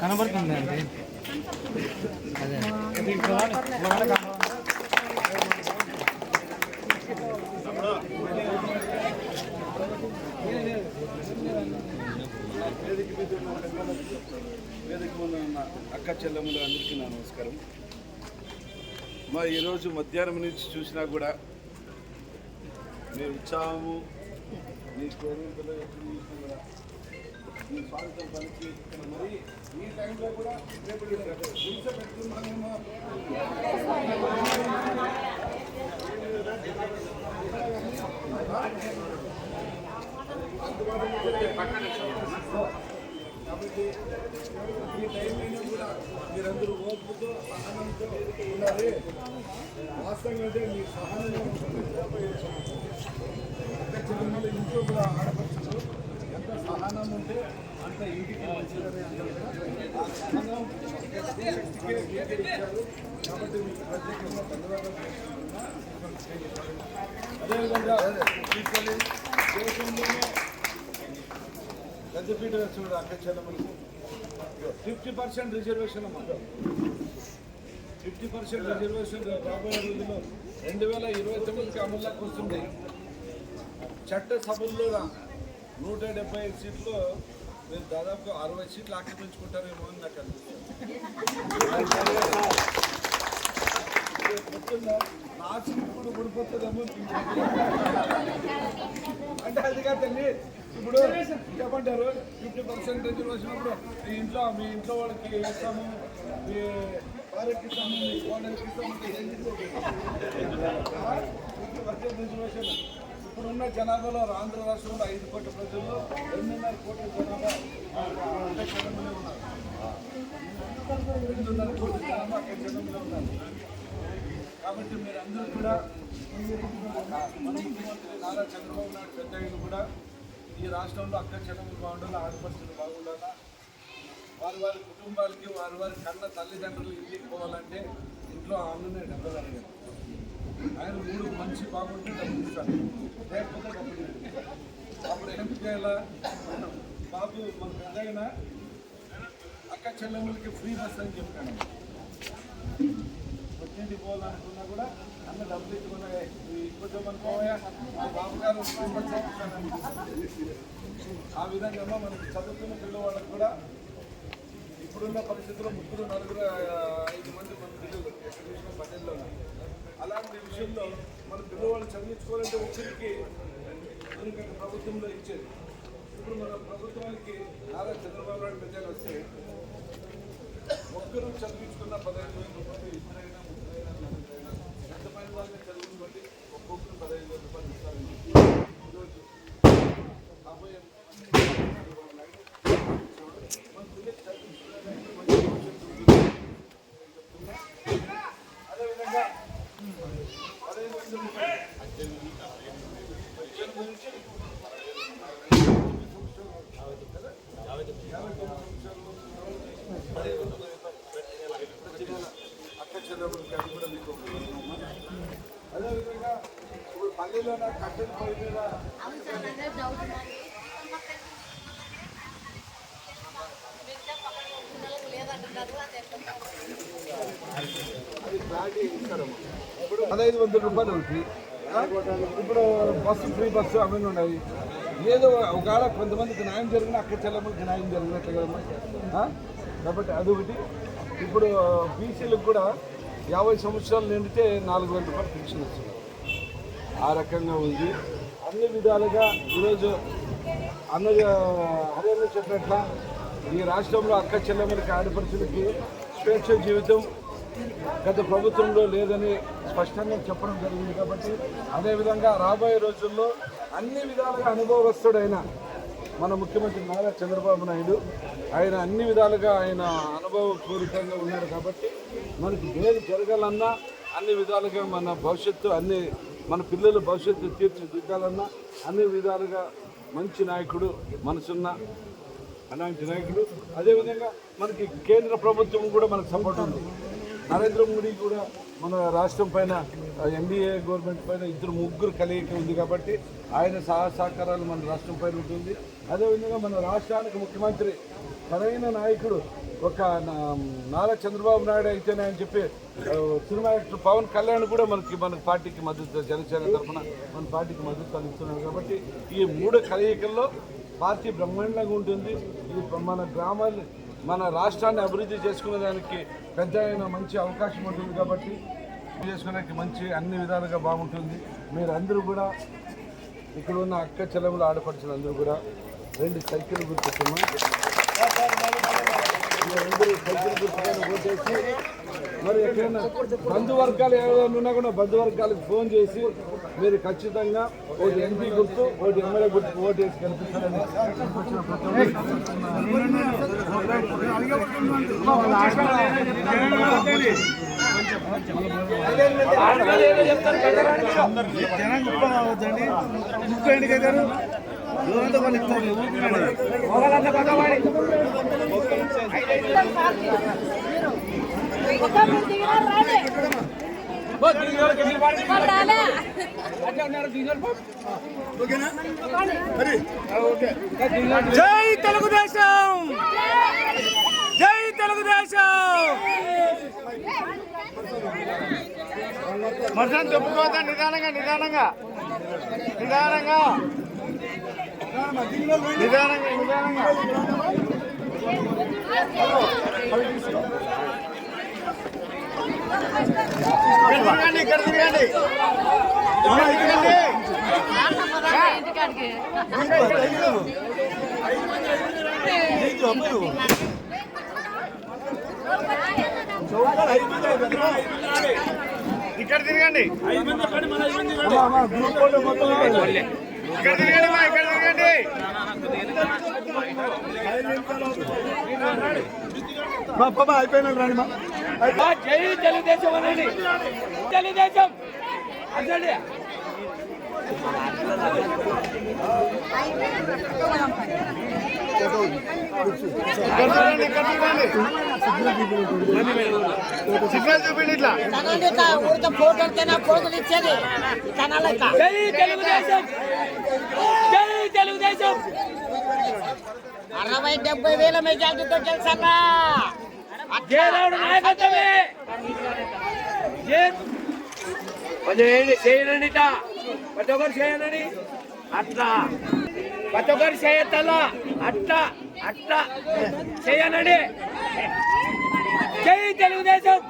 కనబడుతుంది అండి? అదే. వేదిక ముందు ఉన్న అక్క చెల్లెములు అందరికీ నా నమస్కారం. మరి ఈరోజు మధ్యాహ్నం నుంచి చూసినా కూడా మీ ఉత్సాహము మీ కోరికలు ఎప్పుడు చూసినా కూడా మీ స్వాగతం పలికి ఇక్కడ మరి ఈ టైంలో కూడా రేపు హింస పెట్టుకున్నామేమో కాబట్టి ఈ టైంలో కూడా మీరందరూ ఓర్పుతో సహనంతో ఉండాలి వాస్తవంగా అంటే మీ సహనం కాబట్టి మీకు ప్రత్యేకంగా ధన్యవాదాలు అదేవిధంగా తీసుకెళ్ళి దేశంలోనే పెద్దపీట చూడు అక్క చెల్లెమ్మలకు ఫిఫ్టీ పర్సెంట్ రిజర్వేషన్ అమ్మ. ఫిఫ్టీ పర్సెంట్ రిజర్వేషన్ రాబోయే రోజుల్లో రెండు వేల ఇరవై తొమ్మిదికి అమల్లోకి వస్తుంది. చట్టసభల్లో నూట డెబ్బై ఐదు సీట్లు మీరు దాదాపు అరవై సీట్లు ఆక్రమించుకుంటారేమో అని నాకు అనిపిస్తుంది. నా సీట్ కూడా పడిపోతుందేమో అంటే అది కాదండి ఇప్పుడు ఏమంటారు ఫిఫ్టీ పర్సెంట్ రిజర్వేషన్ అప్పుడు మీ ఇంట్లో మీ ఇంట్లో వాళ్ళకి ఇస్తాము మీ భార్యకి ఇస్తాము మీ కోడలికి ఇస్తాము ఫిఫ్టీ పర్సెంట్ రిజర్వేషన్ ఇప్పుడున్న జనాభాలో ఆంధ్ర రాష్ట్రంలో ఐదు కోట్ల ప్రజల్లో రెండున్నర కోట్ల జనాభా ఉన్నారు రెండున్నర కోట్ల జనాభా అక్కడ జనంలో ఉన్నారు. కాబట్టి మీరందరూ కూడా మన ముఖ్యమంత్రి నారా చంద్రబాబు నాయుడు పెద్దయ్యలు కూడా ఈ రాష్ట్రంలో అక్క జనములు బాగుండాలి ఆడపడుచులు బాగుండాలా? వారి వారి కుటుంబాలకి వారి వారి కన్న తల్లిదండ్రులు ఇంటికి పోవాలంటే ఇంట్లో ఆమె డబ్బులు అడిగారు ఆయన మూడు మంచి బాగుంటే డబ్బులు ఇస్తాను లేకపోతే డబ్బులు అప్పుడు ఎందుకు చేయాలా? బాబు మన పెద్దయిన అక్క చెల్లెములకి ఫ్రీ బస్ అని చెప్పాను. వచ్చింది పోవాలనుకున్నా కూడా అన్న డబ్బులు ఇచ్చుకున్నాయి ఇంకొంచెం మా బాబు గారు ఆ విధంగా మనకి చదువుకున్న పిల్లవాళ్ళకి కూడా ఇప్పుడున్న పరిస్థితుల్లో ముగ్గురు నలుగురు ఐదు మంది మన పిల్లలు ఎక్కడ చూసిన పల్లెల్లో ఉన్నారు. అలాంటి విషయంలో మన పిల్లవాళ్ళు చదివించుకోవాలంటే ఒక్కరికి మనకి ప్రభుత్వంలో ఇచ్చేది. ఇప్పుడు మన ప్రభుత్వానికి నారా చంద్రబాబు నాయుడు ప్రజలు వస్తే ఒక్కరు చదివించుకున్న పదహైదు వేల రూపాయలు ఇద్దరైనా ముగ్గురైనా నలుగురైనా ఎంతమంది వాళ్ళని చదువుని బట్టి ఒక్కొక్కరు పదహైదు వేల రూపాయలు ఇస్తారని ఈరోజు రాబోయే చంద్రబాబు నాయుడు మన పిల్లలు చదివించుకోవడానికి మంచి భవిష్యత్తు ఉంటుంది. అదేవిధంగా పదహైదు వందల రూపాయలు పద్దెనిమిది నుంచి యాభై తొమ్మిది సంవత్సరాలు పదిహేను వందల రూపాయలు ప్రతి నెల అక్క చెల్లెమ్మలకి అది కూడా మీకు ఇస్తున్నామమ్మా. అదేవిధంగా ఇప్పుడు పల్లెల్లో కట్టెల పొయ్యి మీద అది క్లారిటీ ఇస్తారమ్మా ఇప్పుడు పదహైదు వందల రూపాయలు ఒకటి ఇప్పుడు బస్సు ఫ్రీ బస్సు అవన్నీ ఉన్నాయి. ఏదో ఒకవేళ కొంతమందికి న్యాయం జరిగిన అక్కడ చెల్లెమ్మకి న్యాయం జరిగినట్లు కదమ్మా. కాబట్టి అదొకటి ఇప్పుడు బీసీలకు కూడా యాభై సంవత్సరాలు నిండితే నాలుగు వేల రూపాయలు పెన్షన్ వస్తుంది. ఆ రకంగా ఉంది. అన్ని విధాలుగా ఈరోజు అన్న హర్యానా చెప్పినట్ల ఈ రాష్ట్రంలో అక్క చెల్లెమ్మలకి ఆడపడుచులకి స్వేచ్ఛ జీవితం గత ప్రభుత్వంలో లేదని స్పష్టంగా చెప్పడం జరిగింది కాబట్టి అదేవిధంగా రాబోయే రోజుల్లో అన్ని విధాలుగా అనుభవస్తుడైన మన ముఖ్యమంత్రి నారా చంద్రబాబు నాయుడు ఆయన అన్ని విధాలుగా ఆయన అనుభవపూరితంగా ఉన్నాడు కాబట్టి మనకి ఏది జరగాలన్నా అన్ని విధాలుగా మన భవిష్యత్తు అన్ని మన పిల్లల భవిష్యత్తు తీర్చిదిద్దాలన్నా అన్ని విధాలుగా మంచి నాయకుడు మనసున్న అలాంటి నాయకుడు. అదేవిధంగా మనకి కేంద్ర ప్రభుత్వం కూడా మనకు సపోర్ట్ ఉంది. నరేంద్ర మోడీ కూడా మన రాష్ట్రం పైన ఎన్డీఏ గవర్నమెంట్ పైన ఇద్దరు ముగ్గురు కలియిక ఉంది కాబట్టి ఆయన సహా సహకారాలు మన రాష్ట్రం పైన ఉంటుంది. అదేవిధంగా మన రాష్ట్రానికి ముఖ్యమంత్రి సరైన నాయకుడు ఒక నా- నారా చంద్రబాబు నాయుడు అయితేనే అని చెప్పి సినిమా యాక్టర్ పవన్ కళ్యాణ్ కూడా మనకి మన పార్టీకి మద్దతు జనసేన తరఫున మన పార్టీకి మద్దతు అందిస్తున్నారు కాబట్టి ఈ మూడు కలయికల్లో పార్టీ బ్రహ్మాండంగా ఉంటుంది. ఇది మన గ్రామాన్ని మన రాష్ట్రాన్ని అభివృద్ధి చేసుకునే దానికి పెద్ద మంచి అవకాశం ఉంటుంది కాబట్టి చేసుకోవడానికి మంచి అన్ని విధాలుగా బాగుంటుంది. మీరు అందరూ కూడా ఇక్కడ ఉన్న అక్క చెల్లెములు ఆడపడుచులు అందరూ కూడా రెండు సైకిల్ గుర్తొచ్చాము ఓటేసి మరి ఎక్కడైనా బంధువర్గాలు ఏదైనా ఉన్నా కూడా బంధువర్గాలకు ఫోన్ చేసి మీరు ఖచ్చితంగా ఒకటి ఎంపీ గుర్తు ఒకటి ఎమ్మెల్యే గుర్తు ఓటు వేసి కనిపిస్తారని వచ్చిన ప్రతి జనానికి ఉప్పు కావద్దండి ఉప్పు ఎండికి గారు వాళ్ళు ఇస్తారు జై తెలుగుదేశం జై తెలుగుదేశం మర్సన్ చెప్పుకోవద్దా నిదానంగా నిదానంగా నిదానంగా నిదానంగా నిదానంగా ఇక్కడ తిరగండి. గ్రూప్ మొత్తం ఇక్కడ తిరగండి మా ఇక్కడ తిరగండి అయిపోయిన రండి మా జై తెలుగుదేశం అనండి. తెలుగుదేశం. అసలు సిగ్నల్ చూపిండి ఇట్లా. కనాలిక ఊరికే ఫోటోలకైనా పోజులు ఇచ్చేది కనాలిక జై తెలుగుదేశం. జై తెలుగుదేశం. అరవై డెబ్బై వేల మెజార్టీతో గెలిచన్నా నాయకత్వమే. జై కొంచెం ఏంటి చేయనండి ప్రతి ఒక్కరు చేయనండి అట్లా. ప్రతి ఒక్కరు చేయత్తల్లా అట్లా. అట్లా. చేయనండి జై తెలుగుదేశం.